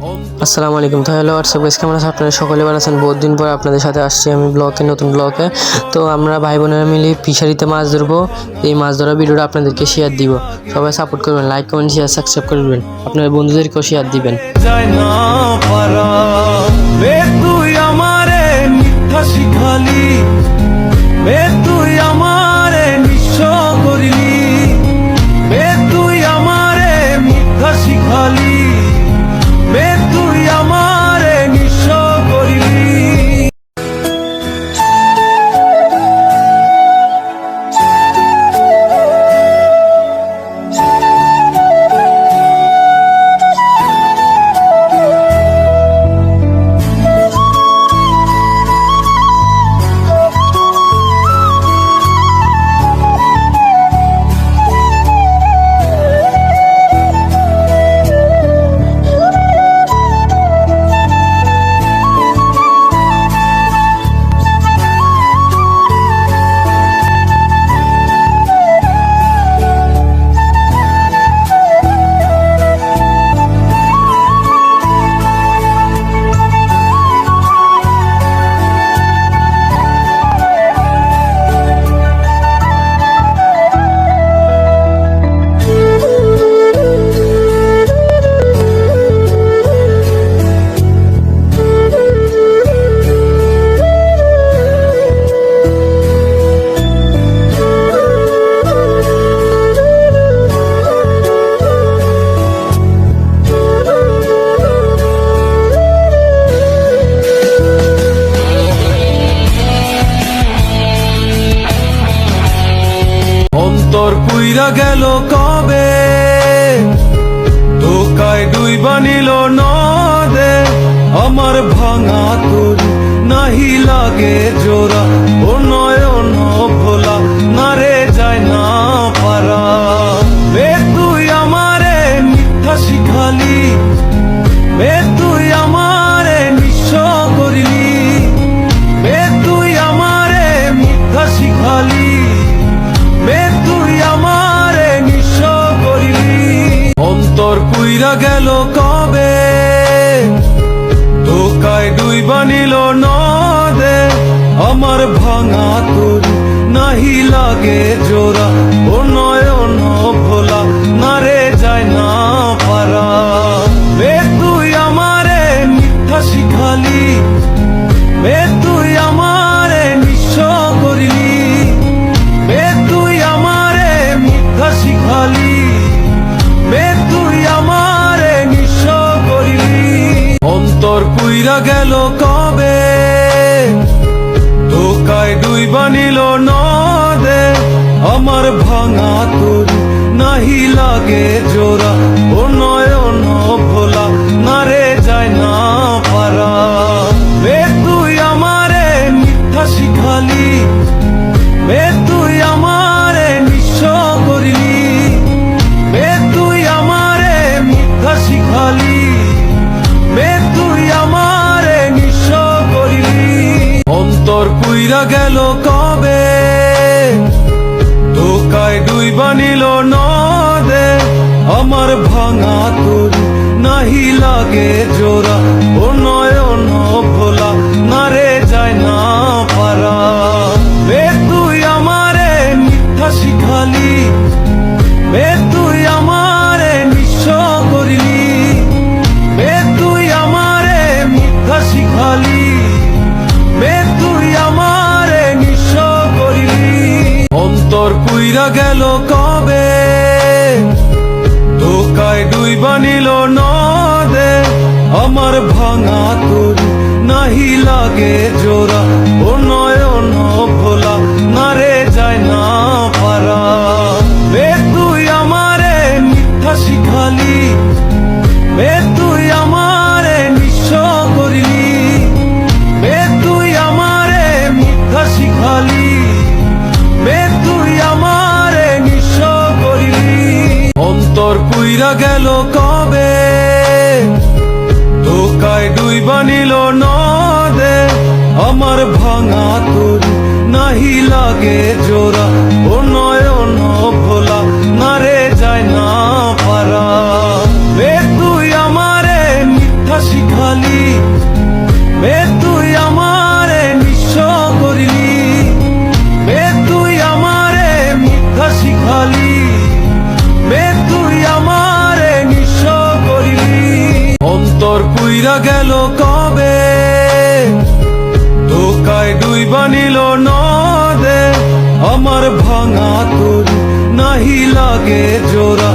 আসসালামু আলাইকুম। তো হ্যালো হোয়াটসঅ্যাপ গাইস কেমন আছেন আপনারা? সকলে ভালো আছেন। বহুত দিন পর আপনাদের সাথে আসছি আমি ব্লকে নতুন ব্লকে তো আমরা ভাই বোনেরা মিলে ফিশারিতে মাছ ধরবো। এই মাছ ধরার ভিডিওটা আপনাদেরকে শেয়ার দিব। সবাই সাপোর্ট করবেন লাইক কমেন্ট শেয়ার সাবস্ক্রাইব করবেন আপনার বন্ধুদেরকেও শেয়ার দিবেন। শিখালি। গেল কবে? ধোকায় দুই বানিল নদে। আমার ভাঙা তরি নাহি লাগে জোড়া। ও নয়ন অন্তর কুইরা গেল কবে? ধোকায় দুই বানিল নদে, আমার ভাঙা তরি নাহি লাগে জোড়া। ও গেল কবে? ধোকায় দুই বানিল নদে। আমার ভাঙা তোর নাহি লাগে জোড়া। ও নয়ন কুইরা গেল কবে? ধোকায় দুই বানিল নদে। আমার ভাঙা তরি নাহি লাগে জোড়া। ও নয়ন ভোলা, না রে যায় না পারা। বে তুই আমারে মিথ্যা শিখালি। বে তুই আমারে নিঃস্ব করলি। বে তুই আমারে মিথ্যা শিখালি। কুইরা গেল কবে? ধোকায় দুই বানিল নদে। আমার ভাঙা তোর নাহি লাগে জোড়া। ও দুই বানিল নদে আমার ভাঙা তোর নাহি লাগে জোড়া। উইরা গেল কবে? ধোকায় দুই বানিল নদে। আমার ভাঙা তোর নাহি লাগে জোড়া।